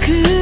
그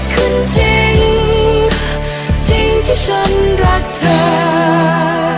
ดขึ้นจริง จริงที่ฉันรักเธอ